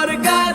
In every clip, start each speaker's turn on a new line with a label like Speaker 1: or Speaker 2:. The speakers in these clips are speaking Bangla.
Speaker 1: পুজোর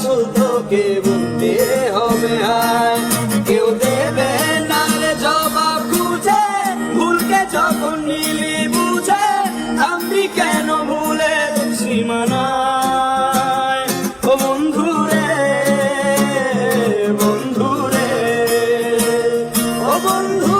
Speaker 1: আসল তোকে বলতে হবে, হায়। কেউ দেবে না রে জবাব খুঁজে, ভুলকে যখন নিলি বুঝে, আমি কেন ভুলে সীমানা ও বন্ধু বন্ধু রে, ও বন্ধু